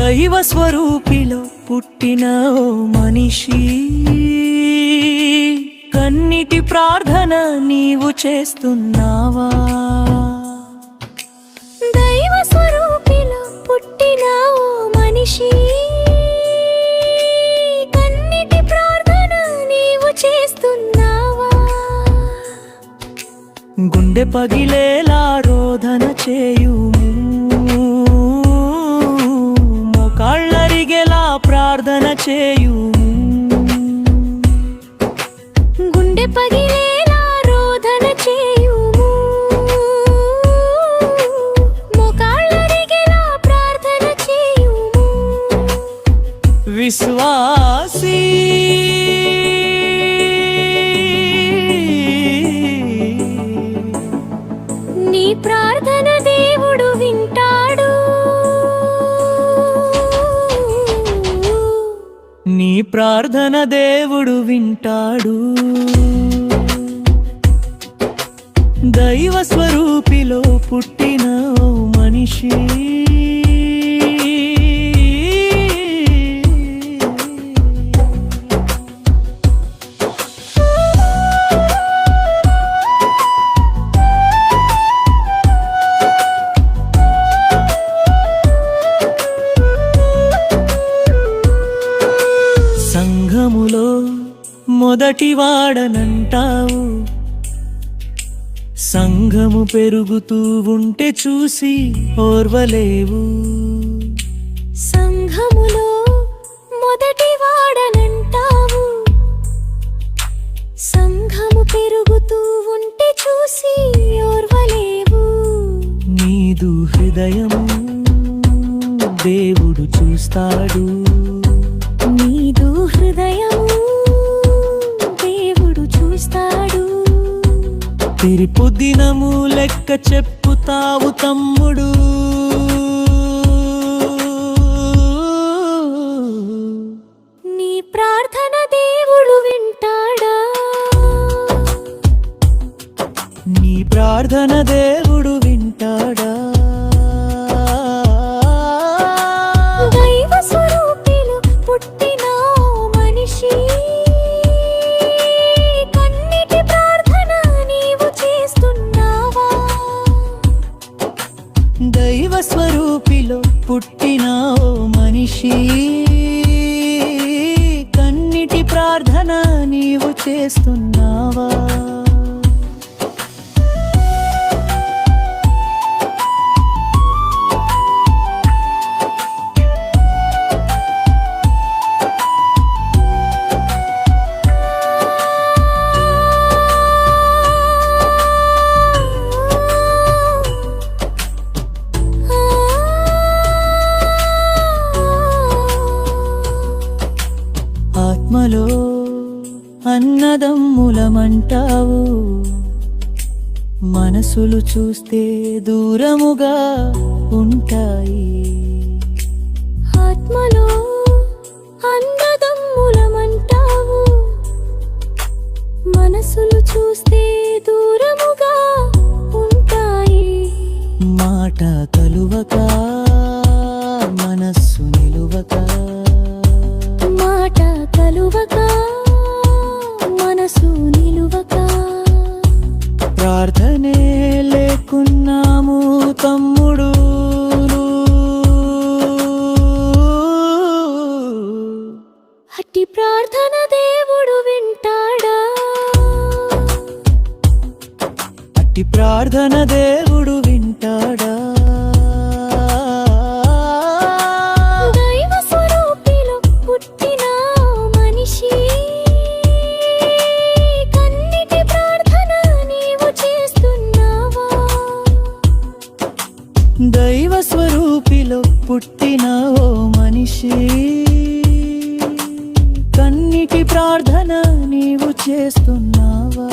దైవ స్వరూపిలో పుట్టిన ఓ మనిషి. కన్నిటి ప్రార్థన నీవు చేస్తున్నావా? దైవ స్వరూపిలో పుట్టిన ఓ మనిషి. కన్నిటి ప్రార్థన నీవు చేస్తున్నావా? గుండె పగిలేలా రోదన చేయుము చేయుము గుండె పగిలేలా రోదన చేయుము. మోకాళ్ళరిగేలా ప్రార్థన చేయుము. విశ్వాసీ ప్రార్థన దేవుడు వింటాడు. దైవ స్వరూపిలో పుట్టిన మనిషి. సంఘములో మొదటి వాడనంటావు. సంఘము పెరుగుతూ ఉంటే చూసి ఓర్వలేవు. సం తిరిపు దినము లెక్క చెప్పుతావు తమ్ముడు. నీ ప్రార్థన దేవుడు వింటాడా? నీ ప్రార్థన దేవుడు చేస్తున్నావా? ఉంటావు మనసులు చూస్తే దూరముగా ఉంటాయి. ఆత్మలో అన్నదమ్ములమంటావు మనసులు చూస్తే ప్రార్థనే లేకున్నాము తమ్ముడు. అట్టి ప్రార్థన దేవుడు వింటాడా? అట్టి ప్రార్థన దేవుడు వింటాడా? దైవ స్వరూపిలో పుట్టిన ఓ మనిషి. కన్నిటి ప్రార్థన నీవు చేస్తున్నావా?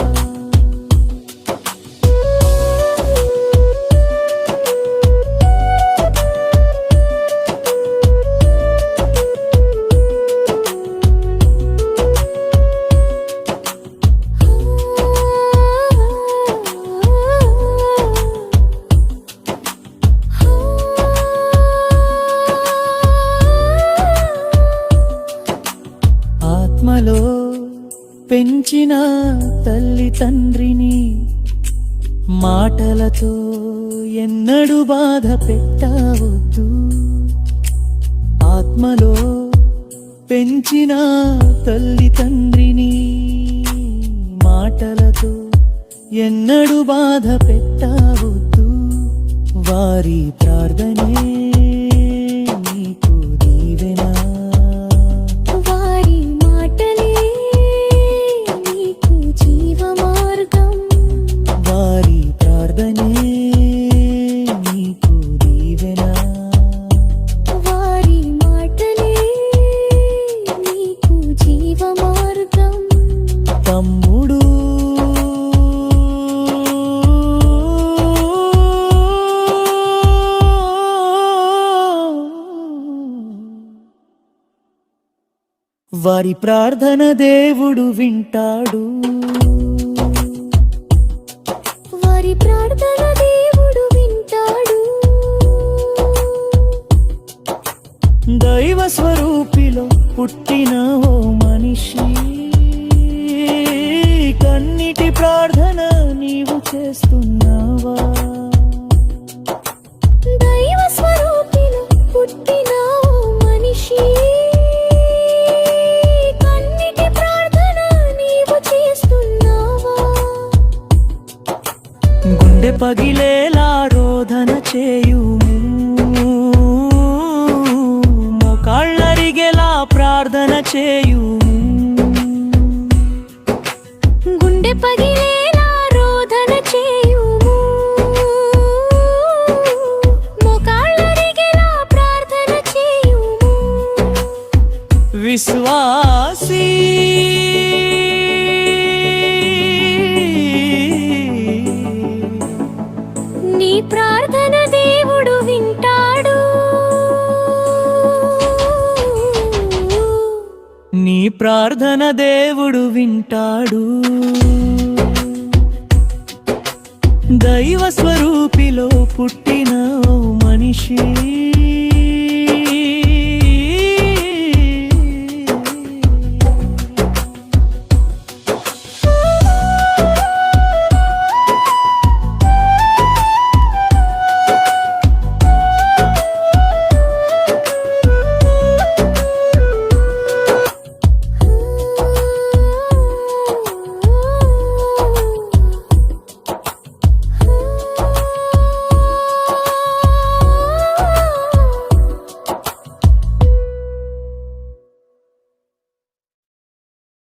పెంచిన తల్లి తండ్రిని మాటలతో ఎన్నడు బాధ పెట్టవద్దు. ఆత్మలో పెంచిన తల్లి తండ్రిని మాటలతో ఎన్నడు బాధ పెట్టవద్దు. వారి ప్రార్థనే వారి ప్రార్థన దేవుడు వింటాడు. వారి ప్రార్థన దేవుడు వింటాడు. దైవ స్వరూపిలో పుట్టిన ఓ మనిషి కన్నిటి ప్రార్థన నీవు చేస్తున్నావా? పగిలేలా రోధన చేయుము. మోకాళ్ళరిగేలా ప్రార్థన చేయుము. గుండె పగిలేలా రోదన చేయుము. మోకాళ్ళరిగేలా ప్రార్థన చేయుము. విశ్వాసీ ప్రార్థన దేవుడు వింటాడు. నీ ప్రార్థన దేవుడు వింటాడు. దైవ స్వరూపిలో పుట్టిన మనిషి.